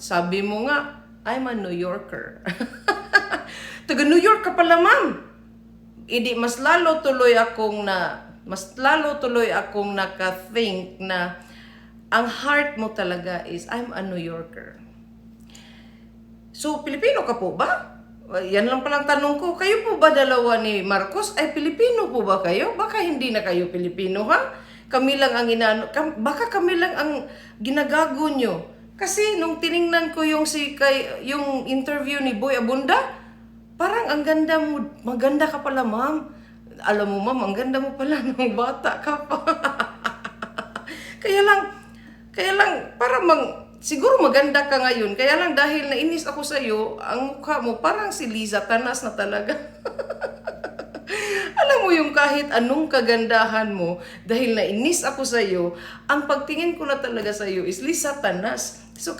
sabi mo nga, I'm a New Yorker. Taga New York ka pala, ma'am. Idi, mas lalo tuloy akong na, mas lalo tuloy akong naka-think na ang heart mo talaga is, I'm a New Yorker. So, Pilipino ka po ba? Yan lang palang tanong ko. Kayo po ba dalawa ni Marcos? Ay, Pilipino po ba kayo? Baka hindi na kayo Pilipino, ha? Kami lang ang inano, kam- baka kami lang ang ginagago nyo. Kasi nung tiningnan ko yung si kay yung interview ni Boy Abunda, parang ang ganda mo, maganda ka pala, ma'am. Alam mo, ma'am, ang ganda mo pala nung bata ka pa. kaya lang, kaya lang, para mang, siguro maganda ka ngayon. Kaya lang dahil nainis ako sa iyo, ang mukha mo parang si Liza Tanas na talaga. Kahit anong kagandahan mo, dahil nainis ako sa iyo, ang pagtingin ko na talaga sa iyo is Liza Tanas. So,